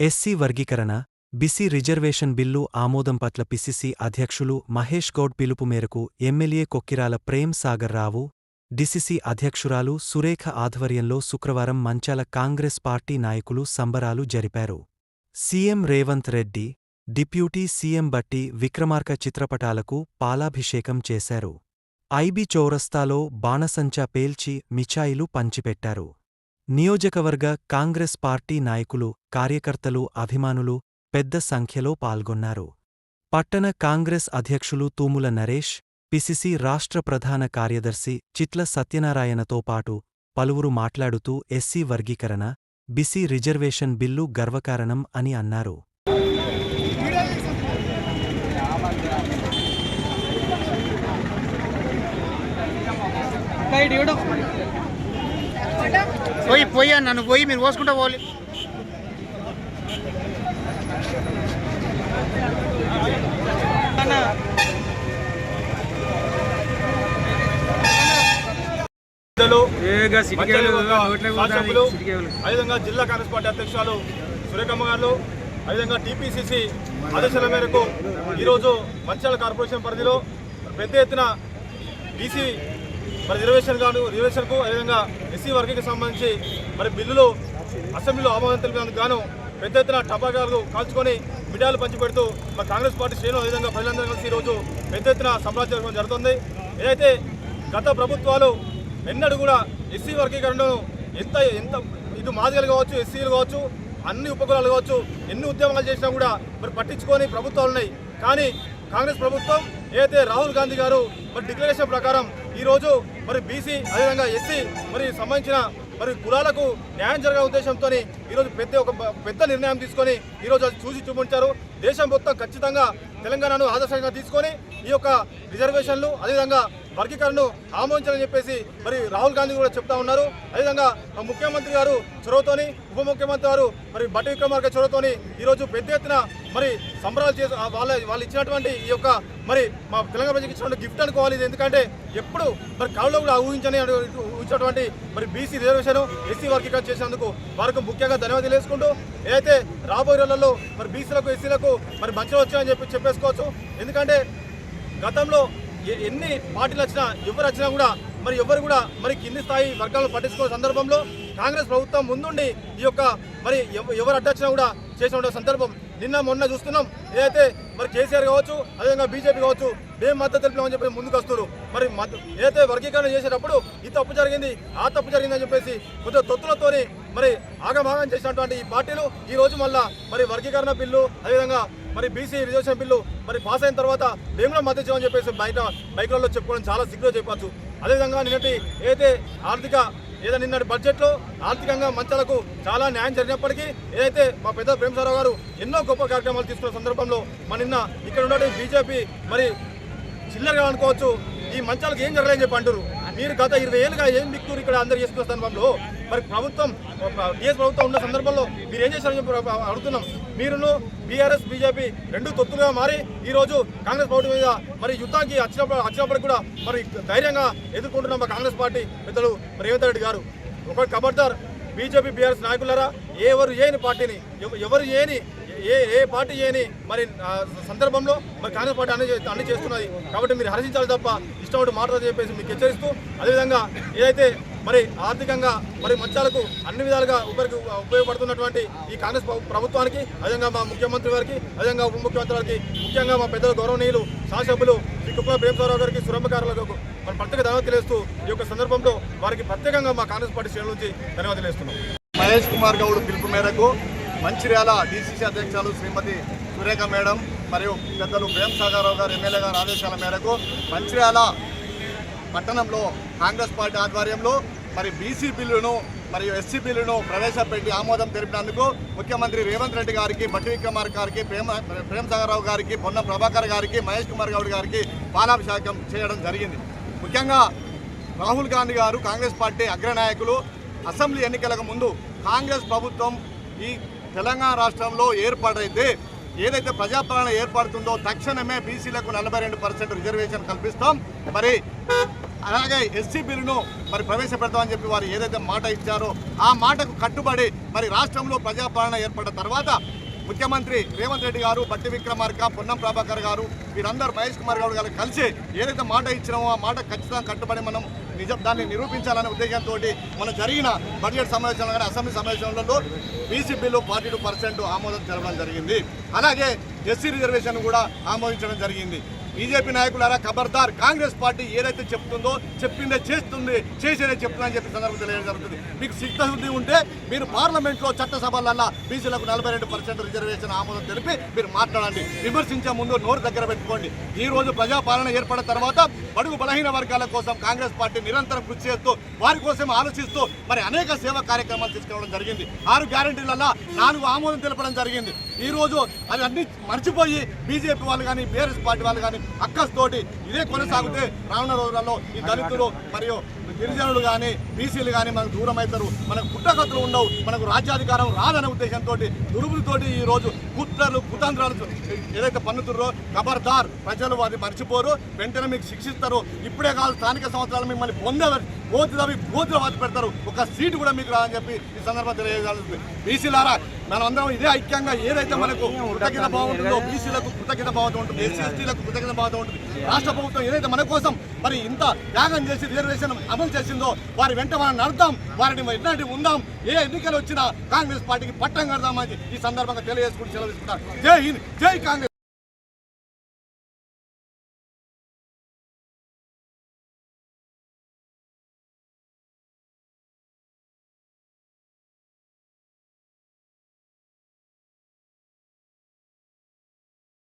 SC వర్గీకరణ BC reservation bill ఆమోదం పట్ల పిసిసి అధ్యక్షులు మహేష్ గౌడ్ పిలుపు మేరకు ఎమ్మెల్యే కొక్కిరాల ప్రేమ్ సాగర్ రావు డిసిసి అధ్యక్షురాలు సురేఖ ఆధ్వర్యంలో శుక్రవారం మంచాల కాంగ్రెస్ పార్టీ నాయకులు సంబరాలు జరిపారు. CM Revanth Reddy deputy CM Bhatti Vikramarka చిత్రపటాలకు పాలాభిషేకం చేశారు. ఐబీ చౌరస్తాలో బాణసంచా పేల్చి మిఠాయిలు పంచిపెట్టారు. నియోజకవర్గ కాంగ్రెస్ పార్టీ నాయకులు కార్యకర్తలు అభిమానులు పెద్ద సంఖ్యలో పాల్గొన్నారు. పట్టణ కాంగ్రెస్ అధ్యక్షులు తూముల నరేష్ పిసిసి రాష్ట్ర ప్రధాన కార్యదర్శి చిట్ల సత్యనారాయణతో పాటు పలువురు మాట్లాడుతూ ఎస్సీ వర్గీకరణ బిసి రిజర్వేషన్ బిల్లు గర్వకారణం అని అన్నారు. పోయి పోయి నన్ను పోయి మీరు పోసుకుంటా పోవాలి. అదేవిధంగా జిల్లా కాంగ్రెస్ పార్టీ అధ్యక్షురాలు సురేఖమ్మ గారు అదేవిధంగా టీపీసీసీ ఆదేశాల మేరకు ఈరోజు మంచిర్యాల కార్పొరేషన్ పరిధిలో పెద్ద ఎత్తున బీసీ మరి రిజర్వేషన్ కాను రిజర్వేషన్కు అదేవిధంగా ఎస్సీ వర్గీకి సంబంధించి మరి బిల్లులు అసెంబ్లీలో ఆమోదం తెలిపినందుకు గాను పెద్ద ఎత్తున టపాకాలు కాల్చుకొని మిఠాయిలు పంచిపెడుతూ మరి కాంగ్రెస్ పార్టీ శ్రేణులు అదేవిధంగా ప్రజలందరూ కలిసి ఈరోజు పెద్ద ఎత్తున సంప్రదించడం జరుగుతుంది. ఏదైతే గత ప్రభుత్వాలు ఎన్నడూ కూడా ఎస్సీ వర్గీకరణను ఎంత ఎంత ఇది మాదిగలు కావచ్చు ఎస్సీలు కావచ్చు అన్ని ఉపకులాలు కావచ్చు ఎన్ని ఉద్యమాలు చేసినా కూడా మరి పట్టించుకొని ప్రభుత్వాలు ఉన్నాయి. కానీ కాంగ్రెస్ ప్రభుత్వం ఏదైతే రాహుల్ గాంధీ గారు మరి డిక్లరేషన్ ప్రకారం ఈరోజు మరి బీసీ అదేవిధంగా ఎస్సీ మరి సంబంధించిన మరి కులాలకు న్యాయం జరిగే ఉద్దేశంతో ఈరోజు పెద్ద ఒక పెద్ద నిర్ణయం తీసుకొని ఈరోజు అది చూసి చూపించారు. దేశం మొత్తం ఖచ్చితంగా తెలంగాణను ఆదర్శంగా తీసుకొని ఈ యొక్క రిజర్వేషన్లు అదేవిధంగా వర్గీకరణను ఆమోదించాలని చెప్పేసి మరి రాహుల్ గాంధీ కూడా చెప్తా ఉన్నారు. అదేవిధంగా ముఖ్యమంత్రి గారు చొరవతోని ఉప ముఖ్యమంత్రి గారు మరి బట్టి విక్రమార్క చొరవతోని ఈరోజు పెద్ద ఎత్తున మరి సంబరాలు చేసి వాళ్ళ వాళ్ళు ఇచ్చినటువంటి ఈ యొక్క మరి మా తెలంగాణ ప్రజలకు ఇచ్చినటువంటి గిఫ్ట్ అనుకోవాలి ఇది. ఎందుకంటే ఎప్పుడు మరి కళలో కూడా ఊహించని ఊహించినటువంటి మరి బీసీ రిజర్వేషన్ ఎస్సీ వర్గీకరణ చేసినందుకు వారికి ముఖ్యంగా ధన్యవాదాలు తెలుసుకుంటూ ఏదైతే రాబోయే రోజులలో మరి బీసీలకు ఎస్సీలకు మరి మంచిగా వచ్చాయని చెప్పి చెప్పేసుకోవచ్చు. ఎందుకంటే గతంలో ఎన్ని పార్టీలు వచ్చినా ఎవరు వచ్చినా కూడా మరి ఎవరు కూడా మరి కింది స్థాయి వర్గాలను పట్టించుకునే సందర్భంలో కాంగ్రెస్ ప్రభుత్వం ముందుండి ఈ యొక్క మరి ఎవ- ఎవరు అడ్డొచ్చినా కూడా చేసిన సందర్భం నిన్న మొన్న చూస్తున్నాం. ఏదైతే మరి కేసీఆర్ కావచ్చు అదేవిధంగా బీజేపీ కావచ్చు మేము మద్దతు తెలిపామని చెప్పి ముందుకు వస్తారు మరి మద్ద- ఏదైతే వర్గీకరణ చేసేటప్పుడు ఈ తప్పు జరిగింది ఆ తప్పు జరిగిందని చెప్పేసి కొంచెం తొత్తులతోని మరి ఆగమాగం చేసినటువంటి ఈ పార్టీలు ఈ రోజు మళ్ళా మరి వర్గీకరణ బిల్లు అదేవిధంగా మరి బీసీ రిజర్వేషన్ బిల్లు మరి పాస్ అయిన తర్వాత మేము కూడా మద్దతు ఇచ్చామని చెప్పేసి బయట బైక్లలో చెప్పుకోవడం చాలా సిగ్గులో చెప్పచ్చు అదేవిధంగా నిన్నటి ఏదైతే ఆర్థిక ఏదో నిన్నటి బడ్జెట్లో ఆర్థికంగా మంచాలకు చాలా న్యాయం జరిగినప్పటికీ ఏదైతే మా పెద్ద ప్రేమసారావు గారు ఎన్నో గొప్ప కార్యక్రమాలు తీసుకున్న సందర్భంలో మన నిన్న ఇక్కడ ఉన్నటువంటి బీజేపీ మరి చిల్లరగా అనుకోవచ్చు ఈ మంచాలకు ఏం జరగలేని చెప్పి అంటారు మీరు గత ఇరవై ఏళ్ళుగా ఏం దిక్కురు ఇక్కడ అందరు చేసుకున్న సందర్భంలో మరి ప్రభుత్వం టీఎస్ ప్రభుత్వం ఉన్న సందర్భంలో మీరు ఏం చేశారని చెప్పి అడుగుతున్నాం. మీరును బీఆర్ఎస్ బీజేపీ రెండు తొత్తులుగా మారి ఈరోజు కాంగ్రెస్ పార్టీ మీద మరి యుద్ధానికి వచ్చినప్పుడు వచ్చినప్పటికి కూడా మరి ధైర్యంగా ఎదుర్కొంటున్న మా కాంగ్రెస్ పార్టీ పెద్దలు రేవంత్ రెడ్డి గారు. ఒక కబర్దార్ బీజేపీ బీఆర్ఎస్ నాయకులారా ఎవరు ఏని పార్టీని ఎవరు ఏని ఏ ఏ పార్టీ ఏని మరి సందర్భంలో మరి కాంగ్రెస్ పార్టీ అన్ని అన్ని చేస్తున్నది. కాబట్టి మీరు హర్షించాలి తప్ప ఇష్టపడి మాట్లాడదని చెప్పేసి మీకు హెచ్చరిస్తూ అదేవిధంగా ఏదైతే మరి ఆర్థికంగా మరి మంచాలకు అన్ని విధాలుగా ఉపయోగ ఉపయోగపడుతున్నటువంటి ఈ కాంగ్రెస్ ప్రభుత్వానికి అదేవిధంగా మా ముఖ్యమంత్రి వారికి అదేవిధంగా ఉప ముఖ్యమంత్రి వారికి ముఖ్యంగా మా పెద్దల గౌరవనీయులు శాసభ్యులు శ్రీ కుప్పల ప్రేమసారావు గారికి సురంభకారులకు మరి ప్రత్యేక ధన్యవాదాలు తెలియజేస్తూ ఈ యొక్క సందర్భంలో వారికి ప్రత్యేకంగా మా కాంగ్రెస్ పార్టీ శ్రేణుల నుంచి ధన్యవాదాలు తెలియజేస్తున్నాం మహేష్ కుమార్ గౌడ్ పిలుపు మేరకు మంచిర్యాల డీసీసీ అధ్యక్షులు శ్రీమతి సురేఖ మేడం మరియు పెద్దలు ప్రేమ్ గారు ఎమ్మెల్యే గారి ఆదేశాల మేరకు మంచిర్యాల పట్టణంలో కాంగ్రెస్ పార్టీ ఆధ్వర్యంలో మరి బీసీ బిల్లును మరియు ఎస్సీ బిల్లును ప్రవేశపెట్టి ఆమోదం తెలిపినందుకు ముఖ్యమంత్రి రేవంత్ రెడ్డి గారికి బట్టి విక్రమార్ గారికి ప్రేమ ప్రేమ్ సాగరావు గారికి పొన్నం ప్రభాకర్ గారికి మహేష్ కుమార్ గౌడ్ గారికి పాలాభిషేకం చేయడం జరిగింది. ముఖ్యంగా రాహుల్ గాంధీ గారు కాంగ్రెస్ పార్టీ అగ్రనాయకులు. అసెంబ్లీ ఎన్నికలకు ముందు కాంగ్రెస్ ప్రభుత్వం ఈ తెలంగాణ రాష్ట్రంలో ఏర్పాటైతే ఏదైతే ప్రజాపాలన ఏర్పడుతుందో తక్షణమే బీసీలకు నలభై రెండు పర్సెంట్ రిజర్వేషన్ కల్పిస్తాం. మరి అలాగే ఎస్సీ బిల్లును మరి ప్రవేశపెడతామని చెప్పి వారు ఏదైతే మాట ఇచ్చారో ఆ మాటకు కట్టుబడి మరి రాష్ట్రంలో ప్రజాపాలన ఏర్పడిన తర్వాత ముఖ్యమంత్రి రేవంత్ రెడ్డి గారు బట్టి విక్రమార్క పొన్నం ప్రభాకర్ గారు వీరందరూ మహేష్ కుమార్ గౌడ్ గారు కలిసి ఏదైతే మాట ఇచ్చినామో ఆ మాట ఖచ్చితంగా కట్టుబడి మనం నిజం దాన్ని నిరూపించాలనే ఉద్దేశంతో మన జరిగిన బడ్జెట్ సమావేశంలో కానీ అసెంబ్లీ సమావేశంలో బీసీ బిల్లు ఫార్టీ పర్సెంట్ ఆమోదం జరగడం జరిగింది. అలాగే ఎస్సీ రిజర్వేషన్ కూడా ఆమోదించడం జరిగింది. బీజేపీ నాయకులారా ఖబర్దార్ కాంగ్రెస్ పార్టీ ఏదైతే చెప్తుందో చెప్పిందే చేస్తుంది చేసేదే చెప్తుందని చెప్పి సందర్భం తెలియడం జరుగుతుంది. మీకు సిద్ధశుద్ధి ఉంటే మీరు పార్లమెంట్లో చట్టసభలల్లా బీసీలకు నలభై రెండు పర్సెంట్ రిజర్వేషన్ ఆమోదం తెలిపి మీరు మాట్లాడండి. విమర్శించే ముందు నోరు దగ్గర పెట్టుకోండి. ఈ రోజు ప్రజాపాలన ఏర్పడిన తర్వాత బడుగు బలహీన వర్గాల కోసం కాంగ్రెస్ పార్టీ నిరంతరం కృషి చేస్తూ వారి కోసం ఆలోచిస్తూ మరి అనేక సేవా కార్యక్రమాలు తీసుకురావడం జరిగింది. ఆరు గ్యారంటీలల్లా నాలుగు ఆమోదం తెలపడం జరిగింది. ఈ రోజు అది అన్ని మర్చిపోయి బీజేపీ వాళ్ళు కానీ బీఆర్ఎస్ పార్టీ వాళ్ళు కానీ అక్కస్తోటి ఇదే కొనసాగితే రానున్న రోజులలో ఈ దళితులు మరియు గిరిజనులు కానీ బీసీలు కానీ మనకు దూరం అవుతారు మనకు పుట్టగతులు ఉండవు. మనకు రాజ్యాధికారం రాదనే ఉద్దేశంతో దురుపులతోటి ఈ రోజు కుట్రలు కుతంత్రాలు ఏదైతే పన్నుతుర్రో ఖబర్దార్ ప్రజలు వారిని మర్చిపోరు. వెంటనే మీకు శిక్షిస్తారు. ఇప్పుడే కాదు స్థానిక సంవత్సరాలు మిమ్మల్ని పొందే కోతులు అవి కోతులు పెడతారు. ఒక సీటు కూడా మీకు రాదని చెప్పి ఈ సందర్భంగా తెలియజేయాల్సింది. బీసీలారా మనమందరం ఇదే ఐక్యంగా ఏదైతే మనకు కృతజ్ఞత బాగుంటుందో బీసీలకు కృతజ్ఞత భావం ఉంటుంది ఎస్సీ ఎస్టీలకు కృతజ్ఞత భావం ఉంటుంది. రాష్ట్ర ప్రభుత్వం ఏదైతే మన కోసం మరి ఇంత త్యాగం చేసి రిజర్వేషన్ అమలు చేసిందో వారి వెంట మనం నడదాం వారిని ఎట్లాంటి ఉందాం ఏ ఎన్నికలు వచ్చినా కాంగ్రెస్ పార్టీకి పట్టం కడదామని ఈ సందర్భంగా తెలియజేసుకుంటూ సెలవు తీసుకుంటారు జై హింద్ జై కాంగ్రెస్.